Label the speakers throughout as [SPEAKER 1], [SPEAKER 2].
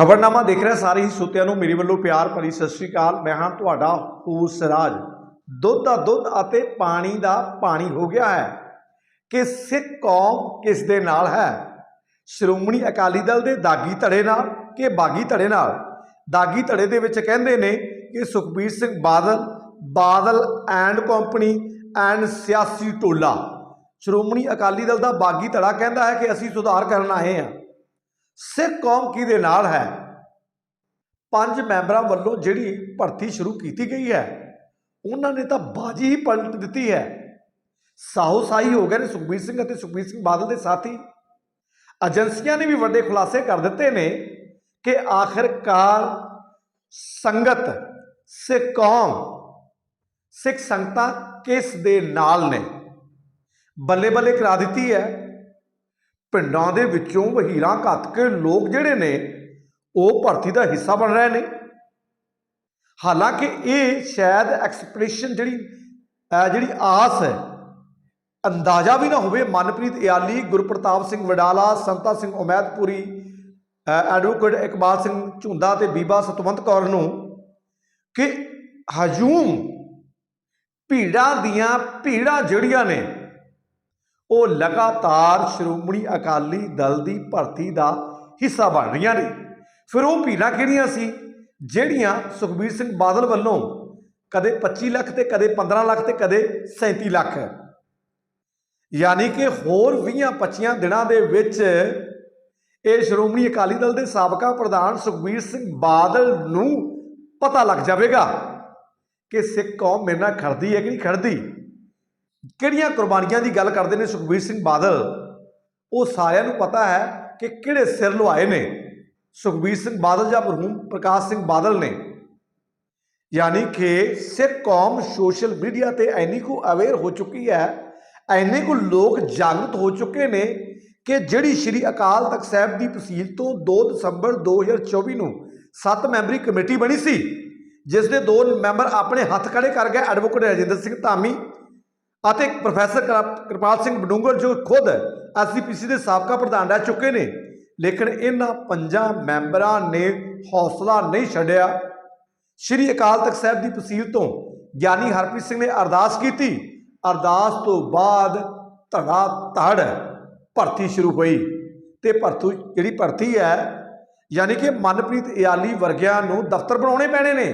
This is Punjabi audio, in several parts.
[SPEAKER 1] ਖਬਰਨਾਮਾ ਦੇਖ ਰਹੇ ਸਾਰੇ ਹੀ ਸਰੋਤਿਆਂ ਨੂੰ ਮੇਰੇ ਵੱਲੋਂ ਪਿਆਰ ਭਰੀ ਸਤਿ ਸ਼੍ਰੀ ਅਕਾਲ। ਮੈਂ ਹਾਂ ਤੁਹਾਡਾ ਹੂਸ ਰਾਜ ਦੁੱਧ ਦਾ ਦੁੱਧ ਅਤੇ ਪਾਣੀ ਦਾ ਪਾਣੀ ਹੋ ਗਿਆ ਹੈ। ਕਿ ਸਿੱਖ ਕੌਮ ਕਿਸ ਦੇ ਨਾਲ ਹੈ? ਸ਼੍ਰੋਮਣੀ ਅਕਾਲੀ ਦਲ ਦੇ ਦਾਗੀ ਧੜੇ ਨਾਲ ਕਿ ਬਾਗੀ ਧੜੇ ਨਾਲ? ਦਾਗੀ ਧੜੇ ਦੇ ਵਿੱਚ ਕਹਿੰਦੇ ਨੇ ਕਿ Sukhbir Singh Badal Badal and company and ਸਿਆਸੀ ਟੋਲਾ। ਸ਼੍ਰੋਮਣੀ ਅਕਾਲੀ ਦਲ ਦਾ ਬਾਗੀ ਧੜਾ ਕਹਿੰਦਾ ਹੈ ਕਿ ਅਸੀਂ ਸੁਧਾਰ ਕਰਨ ਆਏ ਹਾਂ। ਸਿੱਖ ਕੌਮ ਕਿਹਦੇ ਨਾਲ ਹੈ? ਪੰਜ ਮੈਂਬਰਾਂ ਵੱਲੋਂ ਜਿਹੜੀ ਭਰਤੀ ਸ਼ੁਰੂ ਕੀਤੀ ਗਈ ਹੈ, ਉਹਨਾਂ ਨੇ ਤਾਂ ਬਾਜੀ ਹੀ ਪਲਟ ਦਿੱਤੀ ਹੈ। ਸਾਹੋ ਸ਼ਾਹੀ ਹੋ ਗਏ ਨੇ ਸੁਖਬੀਰ ਸਿੰਘ ਅਤੇ ਸੁਖਬੀਰ ਸਿੰਘ ਬਾਦਲ ਦੇ ਸਾਥੀ। ਏਜੰਸੀਆਂ ਨੇ ਵੀ ਵੱਡੇ ਖੁਲਾਸੇ ਕਰ ਦਿੱਤੇ ਨੇ ਕਿ ਆਖਿਰਕਾਰ ਸੰਗਤ, ਸਿੱਖ ਕੌਮ, ਸਿੱਖ ਸੰਗਤਾਂ ਕਿਸ ਦੇ ਨਾਲ ਨੇ? ਬੱਲੇ ਬੱਲੇ ਕਰਾ ਦਿੱਤੀ ਹੈ। ਪਿੰਡਾਂ ਦੇ ਵਿੱਚੋਂ ਵਹੀਰਾਂ ਘੱਤ ਕੇ ਲੋਕ ਜਿਹੜੇ ਨੇ, ਉਹ ਭਰਤੀ ਦਾ ਹਿੱਸਾ ਬਣ ਰਹੇ ਨੇ। ਹਾਲਾਂਕਿ ਇਹ ਸ਼ਾਇਦ ਐਕਸਪ੍ਰੈਸ਼ਨ ਜਿਹੜੀ ਜਿਹੜੀ ਆਸ ਹੈ, ਅੰਦਾਜ਼ਾ ਵੀ ਨਾ ਹੋਵੇ, ਮਨਪ੍ਰੀਤ ਇਆਲੀ, ਗੁਰਪ੍ਰਤਾਪ ਸਿੰਘ ਵਡਾਲਾ, ਸੰਤਾ ਸਿੰਘ ਉਮੈਦਪੁਰੀ ਐਡਵੋਕੇਟ ਇਕਬਾਲ ਸਿੰਘ ਝੁੰਦਾ ਤੇ ਬੀਬਾ ਸਤਵੰਤ ਕੌਰ ਨੂੰ ਕਿ ਹਜੂਮ ਭੀੜਾਂ ਦੀਆਂ ਭੀੜਾਂ ਜਿਹੜੀਆਂ ਨੇ ਉਹ ਲਗਾਤਾਰ ਸ਼੍ਰੋਮਣੀ ਅਕਾਲੀ ਦਲ ਦੀ ਭਰਤੀ ਦਾ ਹਿੱਸਾ ਬਣ ਰਹੀਆਂ ਨੇ। ਫਿਰ ਉਹ ਭੀੜਾਂ ਕਿਹੜੀਆਂ ਸੀ? ਜਿਹੜੀਆਂ ਸੁਖਬੀਰ ਸਿੰਘ ਬਾਦਲ ਵੱਲੋਂ ਕਦੇ 25 ਲੱਖ ਤੇ ਕਦੇ 15 ਲੱਖ ਤੇ ਕਦੇ 37 ਲੱਖ। ਯਾਨੀ ਕਿ ਹੋਰ 20-25 ਦਿਨਾਂ ਦੇ ਵਿੱਚ ਇਹ ਸ਼੍ਰੋਮਣੀ ਅਕਾਲੀ ਦਲ ਦੇ ਸਾਬਕਾ ਪ੍ਰਧਾਨ ਸੁਖਬੀਰ ਸਿੰਘ ਬਾਦਲ ਨੂੰ ਪਤਾ ਲੱਗ ਜਾਵੇਗਾ ਕਿ ਸਿੱਖ ਕੌਮ ਮੇਰੇ ਨਾਲ ਖੜਦੀ ਹੈ ਕਿ ਨਹੀਂ ਖੜਦੀ। ਕਿਹੜੀਆਂ ਕੁਰਬਾਨੀਆਂ ਦੀ ਗੱਲ ਕਰਦੇ ਨੇ ਸੁਖਬੀਰ ਸਿੰਘ ਬਾਦਲ? ਉਹ ਸਾਰਿਆਂ ਨੂੰ ਪਤਾ ਹੈ ਕਿ ਕਿਹੜੇ ਸਿਰ ਲੁਆਏ ਨੇ। ਸੁਖਬੀਰ ਸਿੰਘ ਬਾਦਲ ਜਾਂ ਮਰਹੂਮ ਪ੍ਰਕਾਸ਼ ਸਿੰਘ ਬਾਦਲ ਨੇ। ਯਾਨੀ ਕਿ ਸਿੱਖ ਕੌਮ ਸੋਸ਼ਲ ਮੀਡੀਆ ਤੇ ਐਨੀ ਕੁ ਅਵੇਅਰ ਹੋ ਚੁੱਕੀ ਹੈ ਐਨੇ ਕੁ ਲੋਕ ਜਾਗਰੂਕ ਹੋ ਚੁੱਕੇ ਨੇ ਕਿ ਜਿਹੜੀ ਸ਼੍ਰੀ ਅਕਾਲ ਤਖਤ ਸਾਹਿਬ ਦੀ ਤਹਿਸੀਲ ਤੋਂ 2 ਦਸੰਬਰ 2024 ਨੂੰ 7 ਮੈਂਬਰੀ ਕਮੇਟੀ ਬਣੀ ਸੀ ਜਿਸ ਦੇ ਦੋ ਮੈਂਬਰ ਆਪਣੇ ਹੱਥ ਖੜੇ ਕਰ ਗਏ, ਐਡਵੋਕੇਟ ਰਜਿੰਦਰ ਸਿੰਘ ਧਾਮੀ ਅਤੇ ਪ੍ਰੋਫੈਸਰ ਕਿਰ- ਕਿਰਪਾਲ ਸਿੰਘ ਬਡੂੰਗਰ ਜੋ ਖੁਦ ਐਸਜੀਪੀਸੀ ਦੇ ਸਾਬਕਾ ਪ੍ਰਧਾਨ ਰਹਿ ਚੁੱਕੇ ਨੇ, ਲੇਕਿਨ ਇਹਨਾਂ ਪੰਜਾਂ ਮੈਂਬਰਾਂ ਨੇ ਹੌਸਲਾ ਨਹੀਂ ਛੱਡਿਆ। ਸ਼੍ਰੀ ਅਕਾਲ ਤਖਤ ਸਾਹਿਬ ਦੀ ਤਹਿਸੀਲ ਤੋਂ ਗਿਆਨੀ ਹਰਪ੍ਰੀਤ ਸਿੰਘ ਨੇ ਅਰਦਾਸ ਕੀਤੀ। ਅਰਦਾਸ ਤੋਂ ਬਾਅਦ ਧੜਾ ਧੜ ਭਰਤੀ ਸ਼ੁਰੂ ਹੋਈ ਤੇ ਭਰਤੀ ਜਿਹੜੀ ਭਰਤੀ ਹੈ, ਯਾਨੀ ਕਿ ਮਨਪ੍ਰੀਤ ਇਆਲੀ ਵਰਗਿਆਂ ਨੂੰ ਦਫ਼ਤਰ ਬਣਾਉਣੇ ਪੈਣੇ ਨੇ,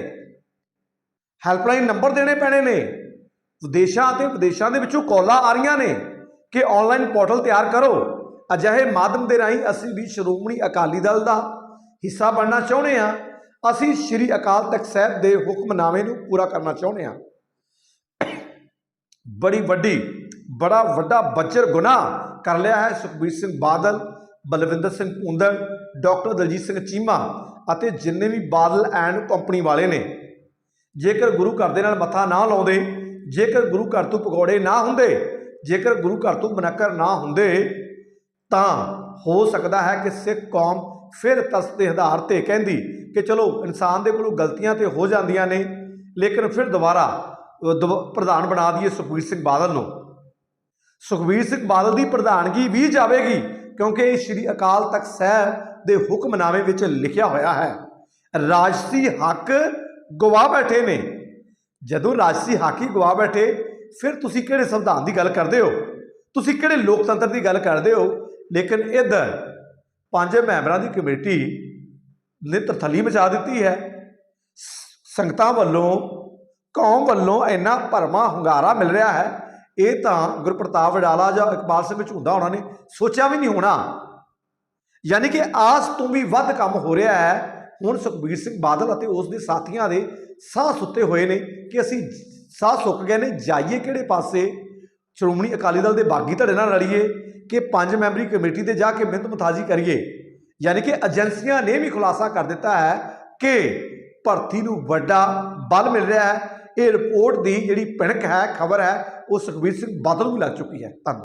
[SPEAKER 1] ਹੈਲਪਲਾਈਨ ਨੰਬਰ ਦੇਣੇ ਪੈਣੇ ਨੇ ਦੇਸ਼ਾਂ ਅਤੇ ਵਿਦੇਸ਼ਾਂ ਦੇ ਵਿੱਚੋਂ ਕਾਲਾਂ ਆ ਰਹੀਆਂ ਨੇ ਕਿ ਆਨਲਾਈਨ ਪੋਰਟਲ ਤਿਆਰ ਕਰੋ। ਅਜਿਹੇ ਮਾਧਿਅਮ ਦੇ ਰਾਹੀਂ ਅਸੀਂ ਵੀ ਸ਼੍ਰੋਮਣੀ ਅਕਾਲੀ ਦਲ ਦਾ ਹਿੱਸਾ ਬਣਨਾ ਚਾਹੁੰਦੇ ਹਾਂ। ਅਸੀਂ ਸ਼੍ਰੀ ਅਕਾਲ ਤਖਤ ਸਾਹਿਬ ਦੇ ਹੁਕਮਨਾਮੇ ਨੂੰ ਪੂਰਾ ਕਰਨਾ ਚਾਹੁੰਦੇ ਹਾਂ। ਬੜੀ ਵੱਡੀ, ਬੜਾ ਵੱਡਾ ਬੱਜਰ ਗੁਨਾਹ ਕਰ ਲਿਆ ਹੈ ਸੁਖਬੀਰ ਸਿੰਘ ਬਾਦਲ, ਬਲਵਿੰਦਰ ਸਿੰਘ ਭੁੰਦੜ ਡਾਕਟਰ ਦਲਜੀਤ ਸਿੰਘ ਚੀਮਾ ਅਤੇ ਜਿੰਨੇ ਵੀ ਬਾਦਲ ਐਂਡ ਕੰਪਨੀ ਵਾਲੇ ਨੇ। ਜੇਕਰ ਗੁਰੂ ਘਰ ਦੇ ਨਾਲ ਮੱਥਾ ਨਾ ਲਾਉਂਦੇ ਜੇਕਰ ਗੁਰੂ ਘਰ ਤੋਂ ਪਕੌੜੇ ਨਾ ਹੁੰਦੇ ਜੇਕਰ ਗੁਰੂ ਘਰ ਤੋਂ ਬਨਕਰ ਨਾ ਹੁੰਦੇ ਤਾਂ ਹੋ ਸਕਦਾ ਹੈ ਕਿ ਸਿੱਖ ਕੌਮ ਫਿਰ ਤਰਸ ਦੇ ਆਧਾਰ ਤੇ ਕਹਿੰਦੀ ਕਿ ਚਲੋ ਇਨਸਾਨ ਦੇ ਕੋਲੋਂ ਗਲਤੀਆਂ ਤੇ ਹੋ ਜਾਂਦੀਆਂ ਨੇ ਲੇਕਿਨ ਫਿਰ ਦੁਬਾਰਾ ਅਹ, ਪ੍ਰਧਾਨ ਬਣਾ ਦਈਏ ਸੁਖਬੀਰ ਸਿੰਘ ਬਾਦਲ ਨੂੰ। ਸੁਖਬੀਰ ਸਿੰਘ ਬਾਦਲ ਦੀ ਪ੍ਰਧਾਨਗੀ ਵੀ ਜਾਵੇਗੀ ਕਿਉਂਕਿ ਇਹ ਸ੍ਰੀ ਅਕਾਲ ਤਖਤ ਸਾਹਿਬ ਦੇ ਹੁਕਮਨਾਮੇ ਵਿੱਚ ਲਿਖਿਆ ਹੋਇਆ ਹੈ। ਰਾਜਸੀ ਹੱਕ ਗਵਾ ਬੈਠੇ ਨੇ। ਜਦੋਂ ਰਾਜਸੀ ਹਾਕੀ ਗਵਾ ਬੈਠੇ, ਫਿਰ ਤੁਸੀਂ ਕਿਹੜੇ ਸੰਵਿਧਾਨ ਦੀ ਗੱਲ ਕਰਦੇ ਹੋ? ਤੁਸੀਂ ਕਿਹੜੇ ਲੋਕਤੰਤਰ ਦੀ ਗੱਲ ਕਰਦੇ ਹੋ? ਲੇਕਿਨ ਇੱਧਰ ਪੰਜ ਮੈਂਬਰਾਂ ਦੀ ਕਮੇਟੀ ਨੇ ਤਰਥੱਲੀ ਮਚਾ ਦਿੱਤੀ ਹੈ। ਸ- ਸੰਗਤਾਂ ਵੱਲੋਂ, ਕੌਮ ਵੱਲੋਂ ਇੰਨਾ ਭਰਮਾ ਹੁੰਗਾਰਾ ਮਿਲ ਰਿਹਾ ਹੈ। ਇਹ ਤਾਂ ਗੁਰਪ੍ਰਤਾਪ ਵਡਾਲਾ ਜਾਂ ਇਕਬਾਲ ਸਿੰਘ ਝੁੰਦਾ ਉਹਨਾਂ ਨੇ ਸੋਚਿਆ ਵੀ ਨਹੀਂ ਹੋਣਾ। ਯਾਨੀ ਕਿ ਆਸ ਤੋਂ ਵੀ ਵੱਧ ਕੰਮ ਹੋ ਰਿਹਾ ਹੈ। ਹੁਣ ਸੁਖਬੀਰ ਸਿੰਘ ਬਾਦਲ ਅਤੇ ਉਸ ਦੇ ਸਾਥੀਆਂ ਦੇ ਸਾਹ ਸੁੱਤੇ ਹੋਏ ਨੇ ਕਿ ਅਸੀਂ ਸਾਹ ਸੁੱਕ ਗਏ ਨੇ, ਜਾਈਏ ਕਿਹੜੇ ਪਾਸੇ? ਸ਼੍ਰੋਮਣੀ ਅਕਾਲੀ ਦਲ ਦੇ ਬਾਗੀ ਧੜੇ ਨਾਲ ਲੜੀਏ ਕਿ ਪੰਜ ਮੈਂਬਰੀ ਕਮੇਟੀ ਤੇ ਜਾ ਕੇ ਮਿਹਨਤ ਮਤਾਜੀ ਕਰੀਏ? ਯਾਨੀ ਕਿ ਏਜੰਸੀਆਂ ਨੇ ਵੀ ਖੁਲਾਸਾ ਕਰ ਦਿੱਤਾ ਹੈ ਕਿ ਭਰਤੀ ਨੂੰ ਵੱਡਾ ਬਲ ਮਿਲ ਰਿਹਾ ਹੈ। ਇਹ ਰਿਪੋਰਟ ਦੀ ਜਿਹੜੀ ਪਿਣਕ ਹੈ, ਖਬਰ ਹੈ, ਉਹ ਸੁਖਬੀਰ ਸਿੰਘ ਬਾਦਲ ਨੂੰ ਲੱਗ ਚੁੱਕੀ ਹੈ। ਧੰਨਵਾਦ।